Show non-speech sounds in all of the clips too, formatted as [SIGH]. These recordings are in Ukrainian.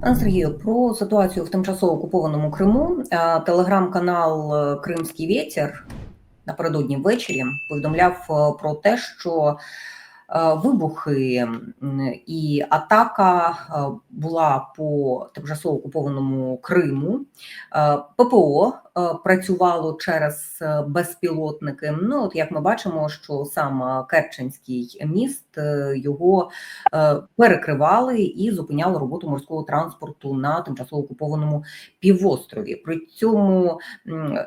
Пане Сергію, про ситуацію в тимчасово окупованому Криму е, телеграм-канал е, Кримський Вєтір напередодні ввечері повідомляв е, про те, що е, вибухи і атака е, була по тимчасово окупованому Криму. Е, ППО е, працювало через е, безпілотники. Ну, от як ми бачимо, що сам е, Керченський міст е, його е, перекривали і зупиняли роботу морського транспорту на тимчасово окупованому півострові. При цьому е,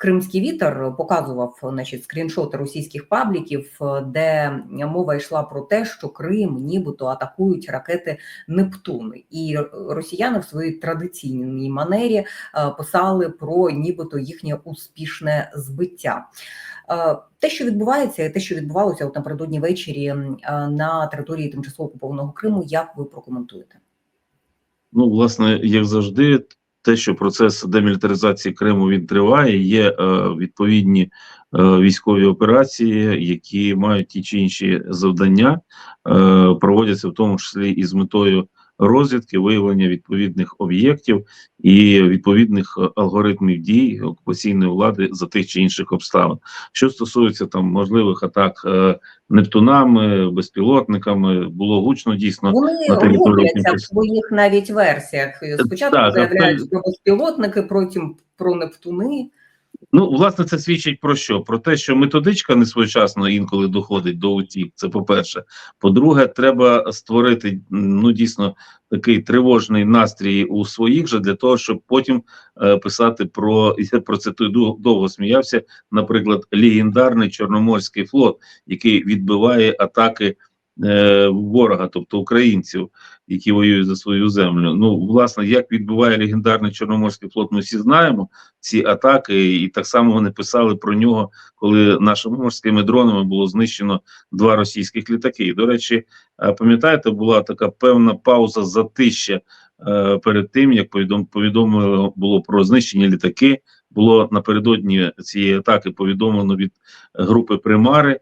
Кримський вітер показував значить, скріншоти російських пабліків, е, де мова йшла про те, що Крим нібито атакують ракети Нептун, і росіяни в своїй традиційній манері е, писали про нібито їхнє успішне збиття. Е, Те, що відбувається, і те, що відбувалося от напередодні ввечері на території тимчасово окупованого Криму, як ви прокоментуєте? Ну, власне, як завжди, те, що процес демілітаризації Криму він триває, є е, відповідні е, військові операції, які мають ті чи інші завдання, е, проводяться в тому числі і з метою розвідки, виявлення відповідних об'єктів і відповідних е, алгоритмів дій окупаційної влади за тих чи інших обставин. Що стосується там можливих атак е, Нептунами, безпілотниками, було гучно дійсно Вони на території в своїх навіть версіях. Спочатку заявляють про безпілотники, потім про Нептуни. Ну, власне, це свідчить про що? Про те, що методичка не своєчасно інколи доходить до утік. Це по-перше. По-друге, треба створити ну дійсно такий тривожний настрій у своїх же для того, щоб потім е, писати про я про це той довго сміявся. Наприклад, легендарний Чорноморський флот, який відбиває атаки е, ворога, тобто українців, які воюють за свою землю. Ну, власне, як відбиває легендарний Чорноморський флот, ми всі знаємо ці атаки, і так само вони писали про нього, коли нашими морськими дронами було знищено два російських літаки. І, до речі, е, пам'ятаєте, була така певна пауза затища е, перед тим, як повідом було про знищені літаки. Було напередодні цієї атаки повідомлено від групи Примари.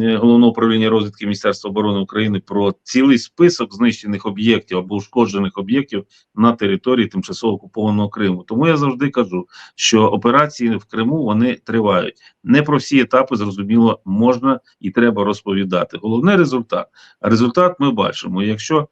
Е, Головного управління розвідки Міністерства оборони України про цілий список знищених об'єктів або ушкоджених об'єктів на території тимчасово окупованого Криму. Тому я завжди кажу, що операції в Криму вони тривають. Не про всі етапи зрозуміло можна і треба розповідати. Головне результат. Результат ми бачимо. Якщо е,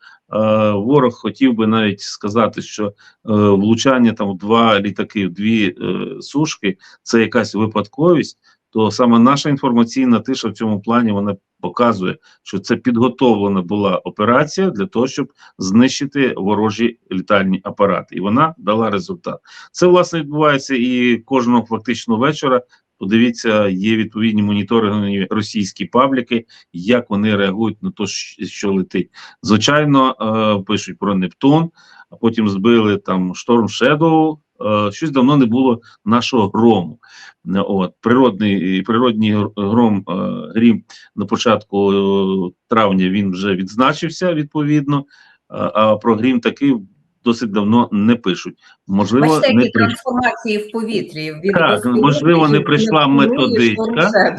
ворог хотів би навіть сказати, що е, влучання там два літаки, дві е, сушки це якась випадковість. То саме наша інформаційна тиша в цьому плані вона показує, що це підготовлена була операція для того, щоб знищити ворожі літальні апарати, і вона дала результат. Це власне відбувається і кожного фактично вечора. Подивіться, є відповідні моніторингові російські пабліки, як вони реагують на те, що летить. Звичайно, е, пишуть про Нептун, а потім збили там Шторм Шедоу. Е, щось давно не було нашого грому. Е, От природний природній гр- гром е, грім на початку травня він вже відзначився відповідно. А, про грім такий досить давно не пишуть. Можливо, Бачите, не які при... трансформації в повітрі. Від Так, можливо, не прийшла методичка.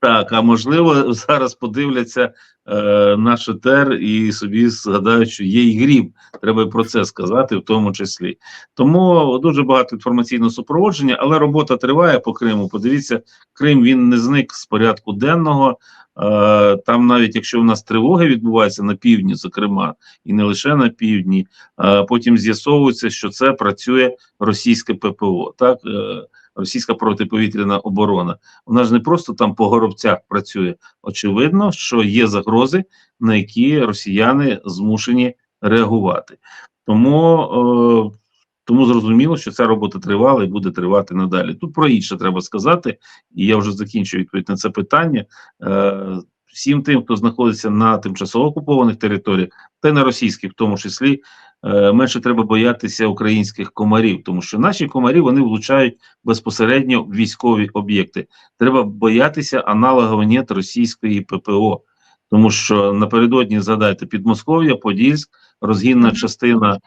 Так. А можливо, [LAUGHS] зараз подивляться е, наш етер і собі згадають, що є і грім. Треба про це сказати, в тому числі. Тому дуже багато інформаційного супроводження, але робота триває по Криму. Подивіться, Крим він не зник з порядку денного. Е, там, навіть якщо у нас тривоги відбуваються на півдні, зокрема, і не лише на півдні, е, потім з'ясовується, що це працює російське ППО. Так, е, російська протиповітряна оборона. Вона ж не просто там по горобцях працює. Очевидно, що є загрози, на які росіяни змушені реагувати. Тому, е, тому зрозуміло, що ця робота тривала і буде тривати надалі. Тут про інше треба сказати, і я вже закінчую відповідь на це питання. Е, всім тим, хто знаходиться на тимчасово окупованих територіях, та й на російських, в тому числі, менше треба боятися українських комарів, тому що наші комарі вони влучають безпосередньо в військові об'єкти. Треба боятися аналогов нет російської ППО, тому що напередодні згадайте Підмосков'я, Подільськ, розгінна частина е,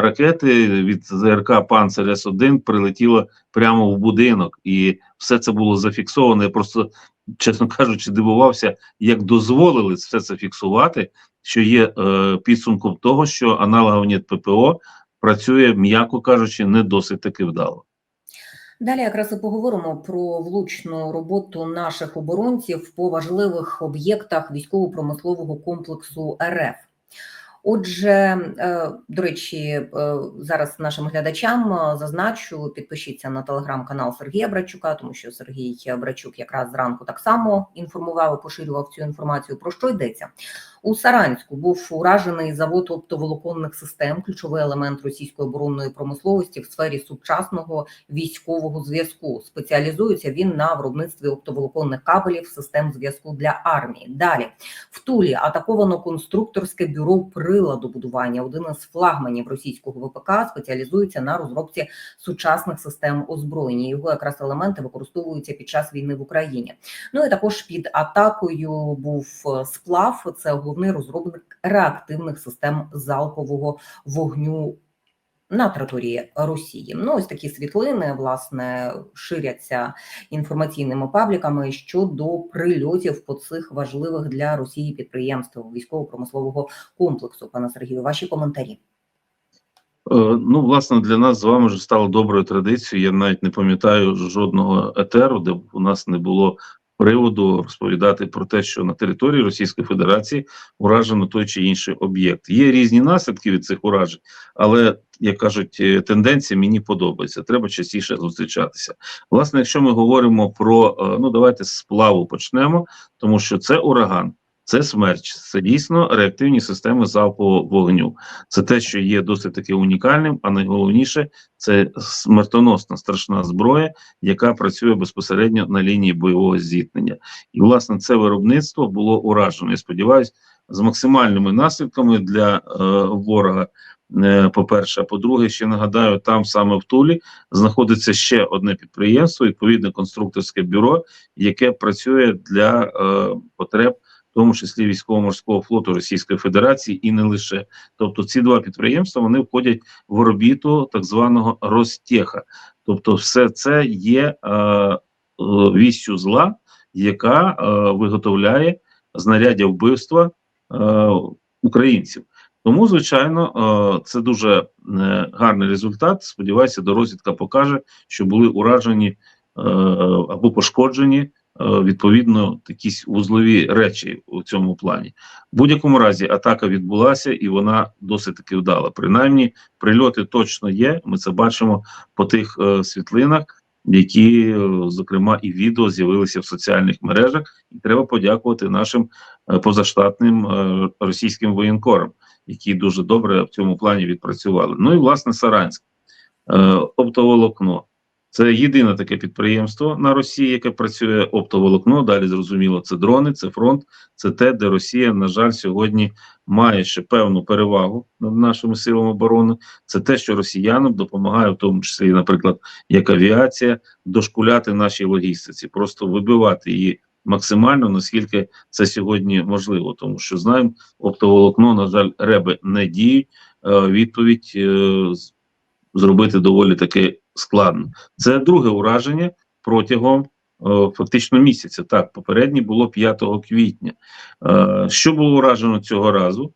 ракети від ЗРК Панцер С-1 прилетіла прямо в будинок, і все це було зафіксовано. Я просто, чесно кажучи, дивувався, як дозволили все це фіксувати. Що є е, підсумком того, що аналогові ППО працює, м'яко кажучи, не досить таки вдало. Далі якраз і поговоримо про влучну роботу наших оборонців по важливих об'єктах військово-промислового комплексу РФ. Отже, е, до речі, е, зараз нашим глядачам е, зазначу, підпишіться на телеграм-канал Сергія Брачука, тому що Сергій Брачук якраз зранку так само інформував поширював цю інформацію. Про що йдеться? У Саранську був уражений завод оптоволоконних систем, ключовий елемент російської оборонної промисловості в сфері сучасного військового зв'язку. Спеціалізується він на виробництві оптоволоконних кабелів, систем зв'язку для армії. Далі в Тулі атаковано конструкторське бюро приладобудування. Один із флагманів російського ВПК спеціалізується на розробці сучасних систем озброєння. Його якраз елементи використовуються під час війни в Україні. Ну і також під атакою був е, сплав. Це головний розробник реактивних систем залпового вогню. На території Росії ну ось такі світлини власне ширяться інформаційними пабліками щодо прильотів по цих важливих для Росії підприємств військово-промислового комплексу. Пане Сергію, ваші коментарі. Е, Ну, власне, для нас з вами вже стало доброю традицією. Я навіть не пам'ятаю жодного етеру, де у нас не було приводу розповідати про те, що на території Російської Федерації уражено той чи інший об'єкт. Є різні наслідки від цих уражень, але як кажуть, е, тенденція мені подобається. Треба частіше зустрічатися. Власне, якщо ми говоримо про е, ну давайте з сплаву почнемо, тому що це ураган. Це смерч, це дійсно реактивні системи залпового вогню. Це те, що є досить таки унікальним, а найголовніше це смертоносна страшна зброя, яка працює безпосередньо на лінії бойового зіткнення. І власне це виробництво було уражено. Я сподіваюся, з максимальними наслідками для е, ворога. Е, По-перше, по-друге, ще нагадаю, там саме в Тулі знаходиться ще одне підприємство, відповідне конструкторське бюро, яке працює для е, потреб тому числі військово-морського флоту Російської Федерації, і не лише. Тобто, ці два підприємства вони входять в орбіту так званого Ростеха. Тобто, все це є е, е, вістю зла, яка е, виготовляє знаряддя вбивства е, українців. Тому, звичайно, е, це дуже е, гарний результат. Сподіваюся, дорозвідка покаже, що були уражені е, або пошкоджені відповідно якісь вузлові речі у цьому плані. В будь-якому разі атака відбулася і вона досить таки вдала. Принаймні, прильоти точно є. Ми це бачимо по тих е, світлинах, які, е, зокрема, і відео з'явилися в соціальних мережах, і треба подякувати нашим е, позаштатним е, російським воєнкорам, які дуже добре в цьому плані відпрацювали. Ну і власне Саранськ, е, оптоволокно. Це єдине таке підприємство на Росії, яке працює оптоволокно. Далі зрозуміло, це дрони, це фронт, це те, де Росія, на жаль, сьогодні має ще певну перевагу над нашими силами оборони. Це те, що росіянам допомагає, в тому числі, наприклад, як авіація, дошкуляти нашій логістиці, просто вибивати її максимально, наскільки це сьогодні можливо, тому що знаємо, оптоволокно, на жаль, реби не діють. Е, Відповідь е, зробити доволі таки складно. Це друге ураження протягом е, фактично місяця. Так, попереднє було 5 квітня. Е, що було уражено цього разу?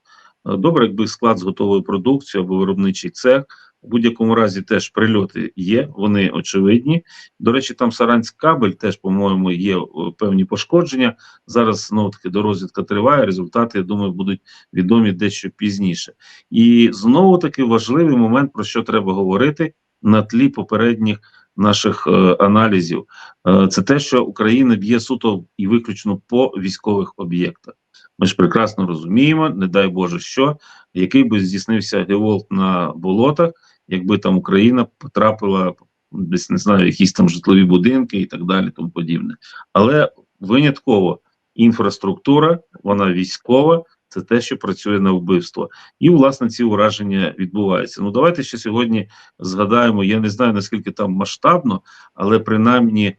Е, Добре, якби склад з готовою продукцією або виробничий цех. У будь-якому разі теж прильоти є, вони очевидні. До речі, там Саранськ кабель теж, по-моєму, є е, певні пошкодження. Зараз знову таки дорозвідка триває. Результати, я думаю, будуть відомі дещо пізніше. І знову таки важливий момент, про що треба говорити на тлі попередніх наших е, аналізів. Е, це те, що Україна б'є суто і виключно по військових об'єктах. Ми ж прекрасно розуміємо, не дай Боже, що який би здійснився геволт на болотах, якби там Україна потрапила десь не знаю, якісь там житлові будинки і так далі, тому подібне. Але винятково інфраструктура, вона військова, це те, що працює на вбивство. І, власне, ці ураження відбуваються. Ну, давайте ще сьогодні згадаємо. Я не знаю наскільки там масштабно, але принаймні е,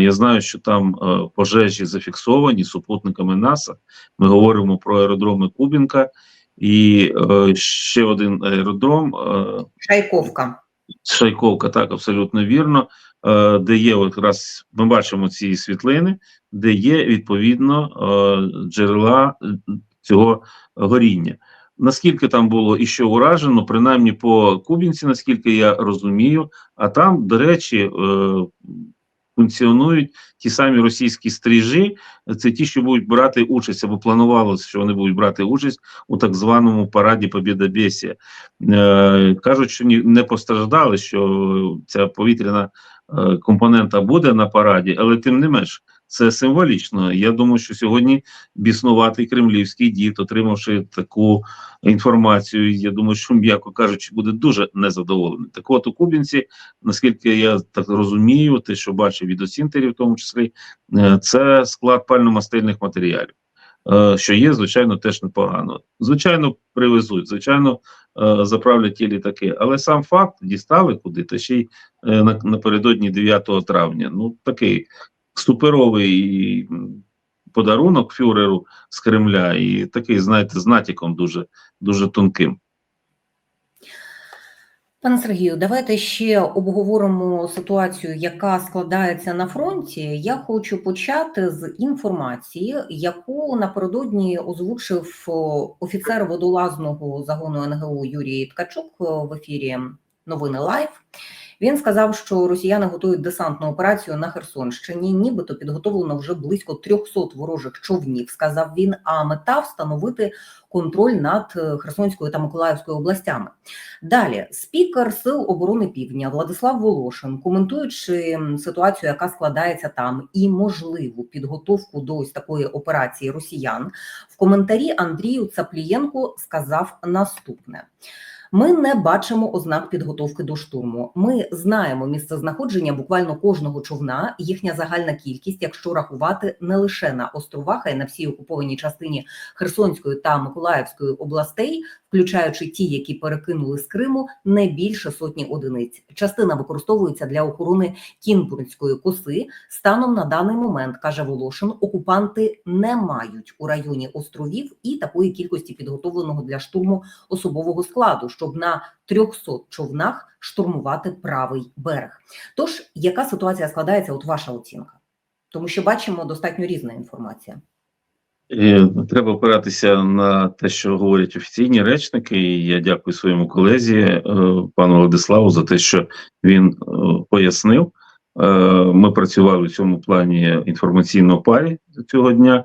я знаю, що там е, пожежі зафіксовані супутниками НАСА. Ми говоримо про аеродроми Кубінка і е, ще один аеродром. Шайковка. Шайковка, так, абсолютно вірно, де є якраз ми бачимо ці світлини, де є відповідно джерела цього горіння. Наскільки там було і що уражено, принаймні по Кубінці, наскільки я розумію, а там, до речі, е, функціонують ті самі російські стрижі, це ті, що будуть брати участь, або планувалося, що вони будуть брати участь у так званому параді Побєдобєсія. Е, кажуть, що не постраждали, що ця повітряна е, компонента буде на параді, але тим не менш. Це символічно. Я думаю, що сьогодні біснуватий кремлівський дід, отримавши таку інформацію, я думаю, що м'яко кажучи, буде дуже незадоволений. Так от у Кубінці, наскільки я так розумію, те, що бачив від осінтерів, в тому числі, е, це склад пально-мастильних матеріалів. е, Що є, звичайно, теж непогано. Звичайно, привезуть, звичайно, е, заправлять ті літаки. Але сам факт дістали куди, та ще й на- напередодні 9 травня. Ну, такий суперовий подарунок фюреру з Кремля, і такий, знаєте, з натяком дуже, дуже тонким. Пане Сергію, давайте ще обговоримо ситуацію, яка складається на фронті. Я хочу почати з інформації, яку напередодні озвучив офіцер водолазного загону НГУ Юрій Ткачук в ефірі Новини Лайв. Він сказав, що росіяни готують десантну операцію на Херсонщині, нібито підготовлено вже близько 300 ворожих човнів. Сказав він. А мета встановити контроль над е, Херсонською та Миколаївською областями. Далі спікер Сил оборони Півдня Владислав Волошин, коментуючи ситуацію, яка складається там, і можливу підготовку до ось такої операції росіян, в коментарі Андрію Цаплієнку сказав наступне. Ми не бачимо ознак підготовки до штурму. Ми знаємо місце знаходження буквально кожного човна, їхня загальна кількість, якщо рахувати не лише на островах, а й на всій окупованій частині Херсонської та Миколаївської областей, включаючи ті, які перекинули з Криму, не більше сотні одиниць. Частина використовується для охорони Кінбурнської коси. Станом на даний момент каже Волошин, окупанти не мають у районі островів і такої кількості підготовленого для штурму особового складу, щоб на 300 човнах штурмувати правий берег. Тож, яка ситуація складається? От ваша оцінка, тому що бачимо достатньо різна інформація. Треба опиратися на те, що говорять офіційні речники. І я дякую своєму колезі, е, пану Владиславу, за те, що він е, пояснив. Е, Ми працювали в цьому плані інформаційно парі цього дня.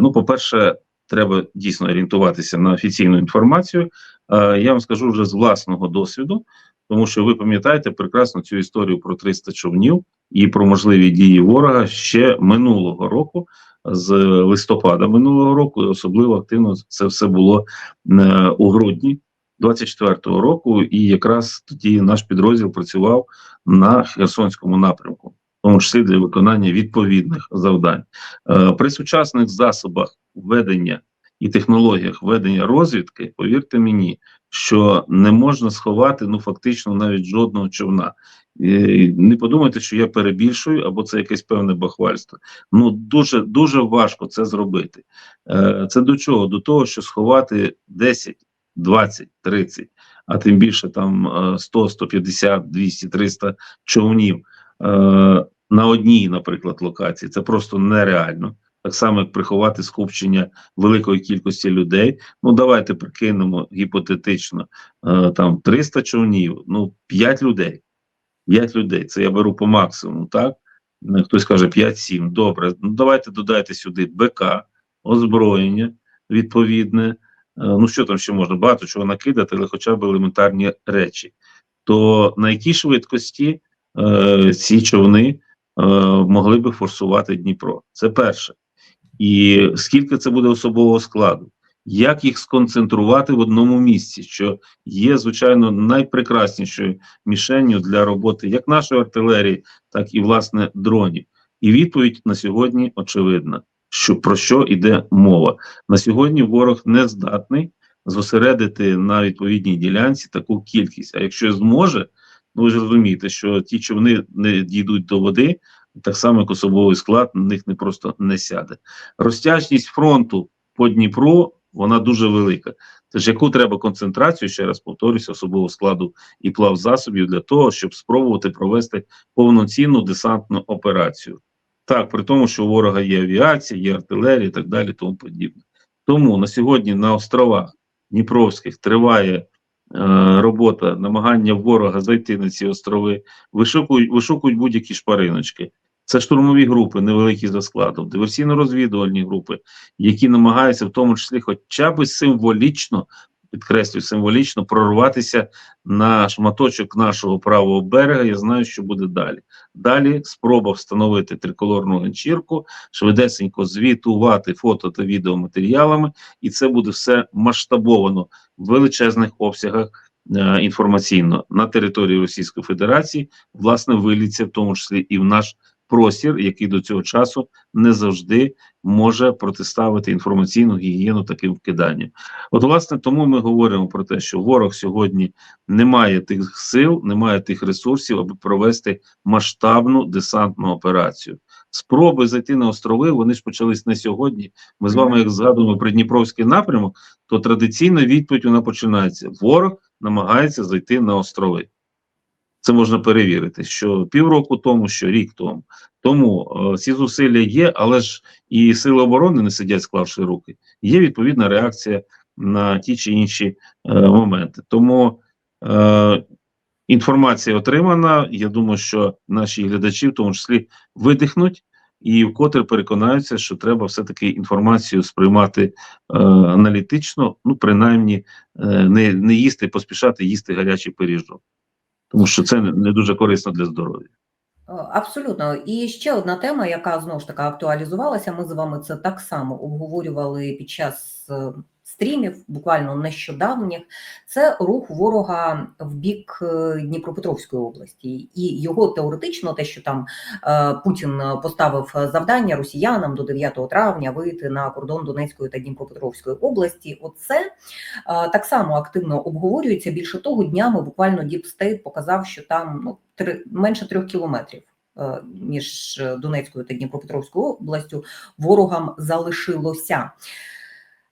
Ну, по-перше, треба дійсно орієнтуватися на офіційну інформацію. Я вам скажу вже з власного досвіду, тому що ви пам'ятаєте прекрасно цю історію про 300 човнів і про можливі дії ворога ще минулого року з листопада минулого року, особливо активно це все було е, у грудні 24-го року, і якраз тоді наш підрозділ працював на Херсонському напрямку, в тому числі для виконання відповідних завдань. Е, При сучасних засобах ведення і технологіях ведення розвідки, повірте мені, що не можна сховати ну фактично навіть жодного човна. Не подумайте, що я перебільшую або це якесь певне бахвальство. Ну дуже дуже важко це зробити. Е, Це до чого? До того, що сховати 10, 20, 30, а тим більше там е, 100, 150, 200, 300 човнів е, на одній, наприклад, локації. Це просто нереально. Так само, як приховати скупчення великої кількості людей. Ну, давайте прикинемо гіпотетично е, там 300 човнів, ну 5 людей. 5 людей. Це я беру по максимуму, так? Е, Хтось каже 5-7. Добре. Ну давайте додайте сюди БК, озброєння відповідне. Е, Ну що там ще можна? Багато чого накидати, але хоча б елементарні речі. То на якій швидкості е, ці човни е, могли би форсувати Дніпро? Це перше. І скільки це буде особового складу? Як їх сконцентрувати в одному місці, що є, звичайно, найпрекраснішою мішенню для роботи як нашої артилерії, так і власне дронів. І відповідь на сьогодні очевидна, що про що йде мова. На сьогодні ворог не здатний зосередити на відповідній ділянці таку кількість. А якщо зможе, ну ви ж розумієте, що ті човни не дійдуть до води, так само як особовий склад на них не просто не сяде. Розтяжність фронту по Дніпру вона дуже велика. Тож яку треба концентрацію, ще раз повторюся, особового складу і плав засобів для того, щоб спробувати провести повноцінну десантну операцію. Так, при тому, що у ворога є авіація, є артилерія і так далі, тому подібне. Тому на сьогодні на островах Дніпровських триває е, робота, намагання ворога зайти на ці острови, вишукують, вишукують будь-які шпариночки. Це штурмові групи, невеликі за складом, диверсійно-розвідувальні групи, які намагаються в тому числі хоча б символічно, підкреслюю, символічно прорватися на шматочок нашого правого берега. Я знаю, що буде далі. Далі спроба встановити триколорну ганчірку, швидесенько звітувати фото та відеоматеріалами, і це буде все масштабовано в величезних обсягах е, інформаційно на території Російської Федерації, власне, виліться в тому числі і в наш простір, який до цього часу не завжди може протиставити інформаційну гігієну таким вкиданням. От, власне, тому ми говоримо про те, що ворог сьогодні не має тих сил, не має тих ресурсів, аби провести масштабну десантну операцію. Спроби зайти на острови, вони ж почались не сьогодні. Ми з вами, як згадуємо про Дніпровський напрямок, то традиційна відповідь вона починається: ворог намагається зайти на острови. Це можна перевірити, що півроку тому, що рік тому. Тому е, ці зусилля є, але ж і сили оборони не сидять, склавши руки. Є відповідна реакція на ті чи інші е, моменти. Тому е, інформація отримана. Я думаю, що наші глядачі, в тому числі, видихнуть і вкотре переконаються, що треба все-таки інформацію сприймати е, аналітично, ну принаймні е, не, не їсти, поспішати їсти гарячий пиріжок. Тому що це не, дуже корисно для здоров'я. Е, Абсолютно. І ще одна тема, яка знову ж таки актуалізувалася. Ми з вами це так само обговорювали під час е, стрімів, буквально нещодавніх. Це рух ворога в бік е, Дніпропетровської області, і його теоретично, те, що там е, Путін поставив завдання росіянам до 9 травня вийти на кордон Донецької та Дніпропетровської області. Оце е, так само активно обговорюється. Більше того, днями буквально Діпстейт показав, що там ну три менше трьох кілометрів. Між Донецькою та Дніпропетровською областю ворогам залишилося.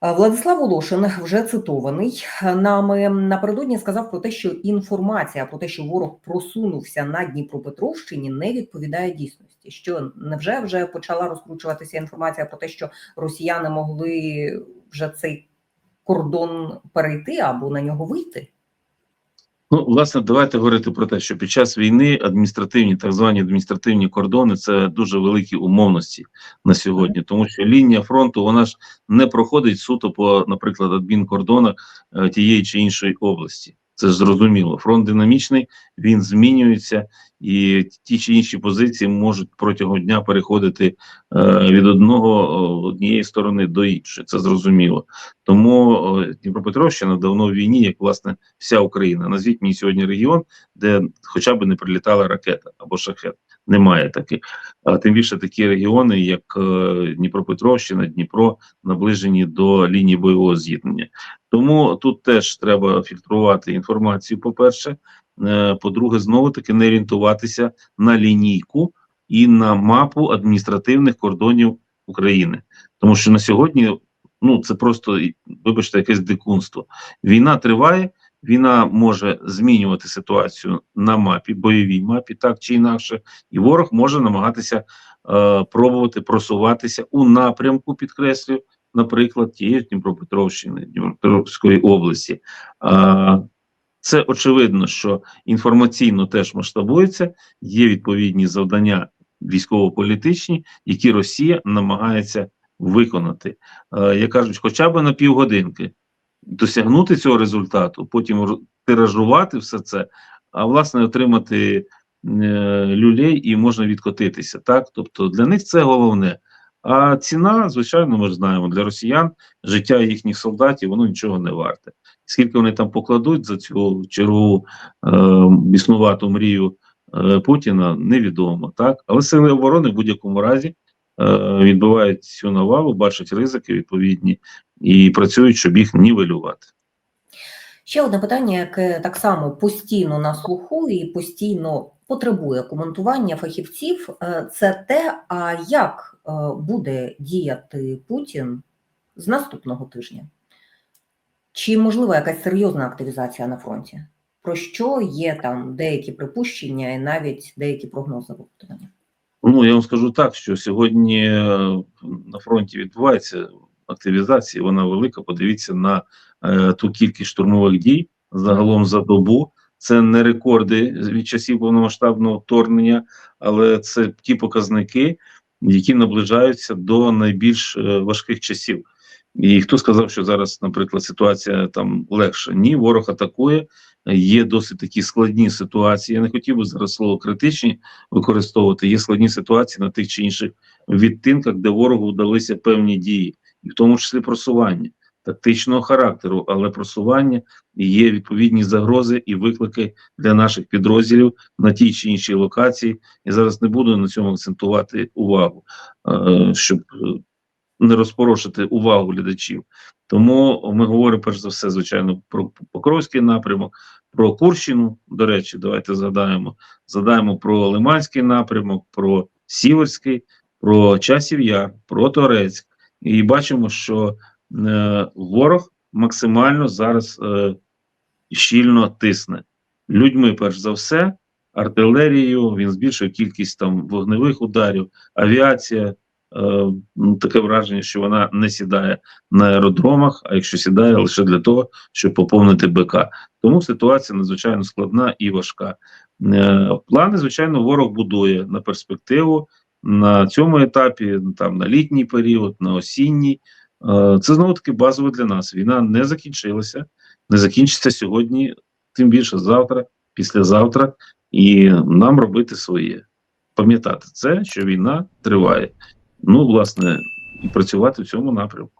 Е, Владислав Волошин, вже цитований нами напередодні, сказав про те, що інформація про те, що ворог просунувся на Дніпропетровщині, не відповідає дійсності. Що невже вже почала розкручуватися інформація про те, що росіяни могли вже цей кордон перейти або на нього вийти? Ну, власне, давайте говорити про те, що під час війни адміністративні, так звані адміністративні кордони це дуже великі умовності на сьогодні, тому що лінія фронту вона ж не проходить суто по, наприклад, адмінкордонах е, тієї чи іншої області. Це зрозуміло. Фронт динамічний, він змінюється, і ті чи інші позиції можуть протягом дня переходити е, від одного е, однієї сторони до іншої. Це зрозуміло. Тому е, Дніпропетровщина давно в війні, як власне вся Україна. Назвіть мені сьогодні регіон, де хоча б не прилітала ракета або шахет. Немає таких. А тим більше такі регіони, як е, Дніпропетровщина, Дніпро, наближені до лінії бойового з'єднання. Тому тут теж треба фільтрувати інформацію. По-перше, Е, по-друге, знову таки не орієнтуватися на лінійку і на мапу адміністративних кордонів України, тому що на сьогодні ну це просто вибачте, якесь дикунство. Війна триває. Війна може змінювати ситуацію на мапі, бойовій мапі, так чи інакше, і ворог може намагатися е, пробувати просуватися у напрямку, підкреслю, наприклад, тієї Дніпропетровщини, Дніпропетровської області. Е, це очевидно, що інформаційно теж масштабується, є відповідні завдання військово-політичні, які Росія намагається виконати. Е, як кажуть, хоча б на півгодинки досягнути цього результату, потім тиражувати все це, а власне отримати е, люлей і можна відкотитися. Так, тобто для них це головне. А ціна, звичайно, ми ж знаємо, для росіян життя їхніх солдатів воно нічого не варте. Скільки вони там покладуть за цю чергову е, біснувату мрію е, Путіна, невідомо, так. Але сили оборони в будь-якому разі е, відбивають цю навалу, бачать ризики відповідні і працюють, щоб їх нівелювати. Ще одне питання, яке так само постійно на слуху і постійно потребує коментування фахівців, е, це те, а як е, буде діяти Путін з наступного тижня? Чи можлива якась серйозна активізація на фронті? Про що є там деякі припущення і навіть деякі прогнози виправдання? Ну я вам скажу так, що сьогодні е, на фронті відбувається активізації, вона велика. Подивіться на е, ту кількість штурмових дій загалом за добу. Це не рекорди від часів повномасштабного вторгнення, але це ті показники, які наближаються до найбільш е, важких часів. І хто сказав, що зараз, наприклад, ситуація там легша? Ні, ворог атакує. Є досить такі складні ситуації. Я не хотів би зараз слово критичні використовувати. Є складні ситуації на тих чи інших відтинках, де ворогу вдалися певні дії, і в тому числі просування тактичного характеру, але просування є відповідні загрози і виклики для наших підрозділів на тій чи іншій локації. Я зараз не буду на цьому акцентувати увагу, е, щоб е, не розпорошити увагу глядачів. Тому ми говоримо перш за все, звичайно, про Покровський напрямок, про Курщину. До речі, давайте згадаємо. Згадаємо про Лиманський напрямок, про Сіверський, про Часів Яр, про Торецьк. І бачимо, що е, ворог максимально зараз е, щільно тисне людьми, перш за все, артилерією. Він збільшив кількість там вогневих ударів, авіація. Е, ну, таке враження, що вона не сідає на аеродромах, а якщо сідає лише для того, щоб поповнити БК. Тому ситуація надзвичайно складна і важка. Е, плани, звичайно, ворог будує на перспективу на цьому етапі, там на літній період, на осінній. Е, це знову таки базово для нас. Війна не закінчилася, не закінчиться сьогодні, тим більше завтра, післязавтра, і нам робити своє. Пам'ятати це, що війна триває. Ну, власне, і працювати в цьому напрямку.